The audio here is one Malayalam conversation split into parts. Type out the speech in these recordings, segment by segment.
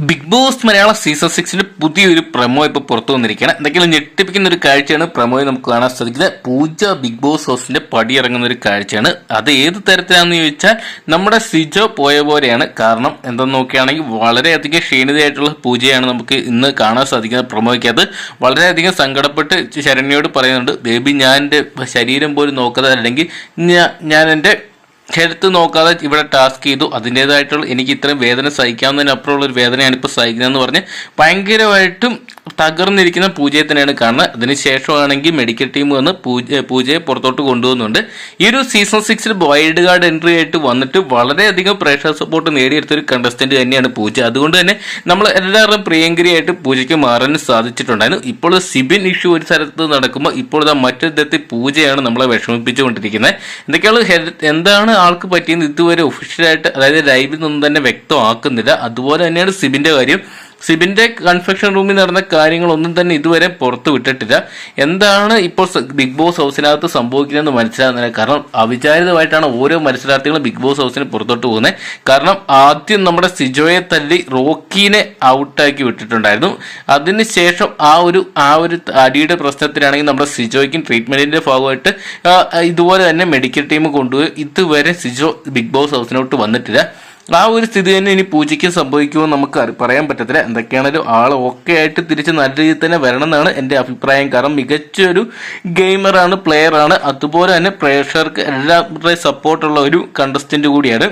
ബിഗ് ബോസ് മലയാളം സീസൺ സിക്സിന്റെ പുതിയൊരു പ്രമോ ഇപ്പോൾ പുറത്തു വന്നിരിക്കുകയാണ്. എന്തെങ്കിലും ഞെട്ടിപ്പിക്കുന്ന ഒരു കാഴ്ചയാണ് പ്രമോയിൽ നമുക്ക് കാണാൻ സാധിക്കുന്നത്. പൂജ ബിഗ് ബോസ് ഹൗസിന്റെ പടി ഇറങ്ങുന്ന ഒരു കാഴ്ചയാണ്. അത് ഏത് തരത്തിലാണെന്ന് ചോദിച്ചാൽ നമ്മുടെ സിജോ പോയ പോലെയാണ്. കാരണം എന്തെന്ന് നോക്കുകയാണെങ്കിൽ വളരെയധികം ക്ഷീണിതയായിട്ടുള്ള പൂജയാണ് നമുക്ക് ഇന്ന് കാണാൻ സാധിക്കുന്നത് പ്രമോയ്ക്കകത്ത് വളരെയധികം സങ്കടപ്പെട്ട് ശരണ്യോട് പറയുന്നുണ്ട് ബേബി ഞാൻ എന്റെ ശരീരം പോലും ഞാ- ഞാൻ എന്റെ ഹെൽത്ത് നോക്കാതെ ഇവിടെ ടാസ്ക് ചെയ്തു. അതിന്റെതായിട്ടുള്ള എനിക്ക് ഇത്രയും വേദന സഹിക്കാവുന്നതിനപ്പുറമുള്ള ഒരു വേദനയാണ് ഇപ്പോൾ സഹിക്കുന്നതെന്ന് പറഞ്ഞ് ഭയങ്കരമായിട്ടും തകർന്നിരിക്കുന്ന പൂജയെ തന്നെയാണ് കാണുന്നത്. അതിനുശേഷമാണെങ്കിൽ മെഡിക്കൽ ടീം വന്ന് പൂജ പൂജയെ പുറത്തോട്ട് കൊണ്ടുവന്നുണ്ട് ഈ ഒരു സീസൺ സിക്സിൽ വൈൽഡ് കാർഡ് എൻട്രി ആയിട്ട് വന്നിട്ട് വളരെയധികം പ്രേക്ഷക സപ്പോർട്ട് നേടിയെടുത്ത ഒരു കണ്ടസ്റ്റന്റ് തന്നെയാണ് പൂജ. അതുകൊണ്ട് തന്നെ നമ്മൾ എല്ലാവരും പ്രിയങ്കരിയായിട്ട് പൂജയ്ക്ക് മാറാൻ സാധിച്ചിട്ടുണ്ടായിരുന്നു. ഇപ്പോൾ സിബിൻ ഇഷ്യൂ ഒരു സ്ഥലത്ത് നടക്കുമ്പോൾ ഇപ്പോൾ മറ്റൊരു തരത്തിൽ പൂജയാണ് നമ്മളെ വിഷമിപ്പിച്ചുകൊണ്ടിരിക്കുന്നത്. എന്തൊക്കെയാണ് എന്താണ് ആൾക്ക് പറ്റിയെന്ന് ഇതുവരെ ഒഫീഷ്യലായിട്ട് അതായത് ലൈവിൽ നിന്നും തന്നെ വ്യക്തമാക്കുന്നില്ല. അതുപോലെ തന്നെയാണ് സിബിന്റെ കാര്യം. സിബിന്റെ കൺഫെക്ഷൻ റൂമിൽ നടന്ന കാര്യങ്ങളൊന്നും തന്നെ ഇതുവരെ പുറത്തു വിട്ടിട്ടില്ല. എന്താണ് ഇപ്പോൾ ബിഗ് ബോസ് ഹൗസിനകത്ത് സംഭവിക്കുന്നതെന്ന് മനസ്സിലാകുന്നില്ല. കാരണം അവിചാരിതമായിട്ടാണ് ഓരോ മത്സരാർത്ഥികളും ബിഗ് ബോസ് ഹൗസിന് പുറത്തോട്ട് പോകുന്നത്. കാരണം ആദ്യം നമ്മുടെ സിജോയെ തല്ലി റോക്കീനെ ഔട്ടാക്കി വിട്ടിട്ടുണ്ടായിരുന്നു. അതിനുശേഷം ആ ഒരു ആ ഒരു അടിയുടെ പ്രശ്നത്തിലാണെങ്കിൽ നമ്മുടെ സിജോയ്ക്കും ട്രീറ്റ്മെന്റിന്റെ ഭാഗമായിട്ട് ഇതുപോലെ തന്നെ മെഡിക്കൽ ടീം കൊണ്ടുപോയി. ഇതുവരെ സിജോ ബിഗ് ബോസ് ഹൗസിനോട്ട് വന്നിട്ടില്ല. ആ ഒരു സ്ഥിതി തന്നെ ഇനി പൂജയ്ക്ക് സംഭവിക്കുമോ നമുക്ക് പറയാൻ പറ്റത്തില്ല. എന്തൊക്കെയാണെങ്കിലും ആൾ ഒക്കെ ആയിട്ട് തിരിച്ച് നല്ല രീതിയിൽ തന്നെ വരണം എന്നാണ് എന്റെ അഭിപ്രായം. കാരണം മികച്ചൊരു ഗെയിമറാണ് പ്ലെയറാണ് അതുപോലെ തന്നെ പ്രേക്ഷകർക്ക് എല്ലാവരുടെയും സപ്പോർട്ടുള്ള ഒരു കണ്ടസ്റ്റന്റ് കൂടിയാണ്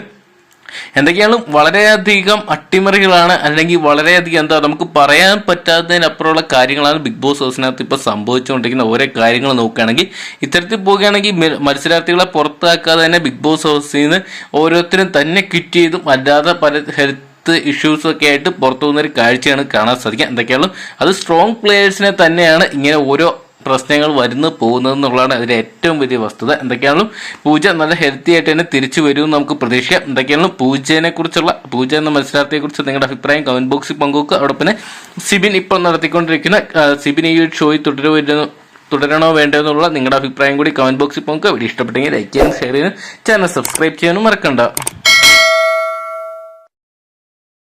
എന്തൊക്കെയാണ് വളരെയധികം അട്ടിമറികളാണ് അല്ലെങ്കിൽ വളരെയധികം എന്താ നമുക്ക് പറയാൻ പറ്റാത്തതിനപ്പുറമുള്ള കാര്യങ്ങളാണ് ബിഗ് ബോസ് ഹൗസിനകത്ത് ഇപ്പോൾ സംഭവിച്ചുകൊണ്ടിരിക്കുന്ന ഓരോ കാര്യങ്ങൾ നോക്കുകയാണെങ്കിൽ ഇത്തരത്തിൽ പോവുകയാണെങ്കിൽ മത്സരാർത്ഥികളെ പുറത്താക്കാതെ തന്നെ ബിഗ് ബോസ് ഹൗസിൽ നിന്ന് ഓരോരുത്തരും തന്നെ ക്വിറ്റ് ചെയ്തും അല്ലാതെ പല ഹെൽത്ത് ഇഷ്യൂസ് ഒക്കെ ആയിട്ട് പുറത്തു പോകുന്ന ഒരു കാഴ്ചയാണ് കാണാൻ സാധിക്കുക. എന്തൊക്കെയാണ് അത് സ്ട്രോങ് പ്ലേയേഴ്സിനെ തന്നെയാണ് ഇങ്ങനെ ഓരോ പ്രശ്നങ്ങൾ വരുന്നു പോകുന്നത് എന്നുള്ളതാണ് അതിന്റെ ഏറ്റവും വലിയ വസ്തുത. എന്തൊക്കെയാണെങ്കിലും പൂജ നല്ല ഹെൽത്തി ആയിട്ട് തന്നെ തിരിച്ചു വരുമെന്ന് നമുക്ക് പ്രതീക്ഷിക്കാം എന്തൊക്കെയാണെങ്കിലും പൂജനെ കുറിച്ചുള്ള പൂജ എന്ന മത്സരാർത്ഥിയെ കുറിച്ച് നിങ്ങളുടെ അഭിപ്രായം കമന്റ് ബോക്സിൽ പങ്കുവെക്കുക. അവിടെ പിന്നെ സിബിൻ ഇപ്പോൾ നടത്തിക്കൊണ്ടിരിക്കുന്ന സിബിൻ ഈ ഒരു ഷോയിൽ തുടരുവരുന്നു തുടരണോ വേണ്ടോ എന്നുള്ള നിങ്ങളുടെ അഭിപ്രായം കൂടി കമന്റ് ബോക്സിൽ പങ്കുവെക്കുക. വീഡിയോ ഇഷ്ടപ്പെട്ടെങ്കിൽ ലൈക്ക് ചെയ്യാനും ഷെയർ ചെയ്യാനും ചാനൽ സബ്സ്ക്രൈബ് ചെയ്യാനും മറക്കണ്ട.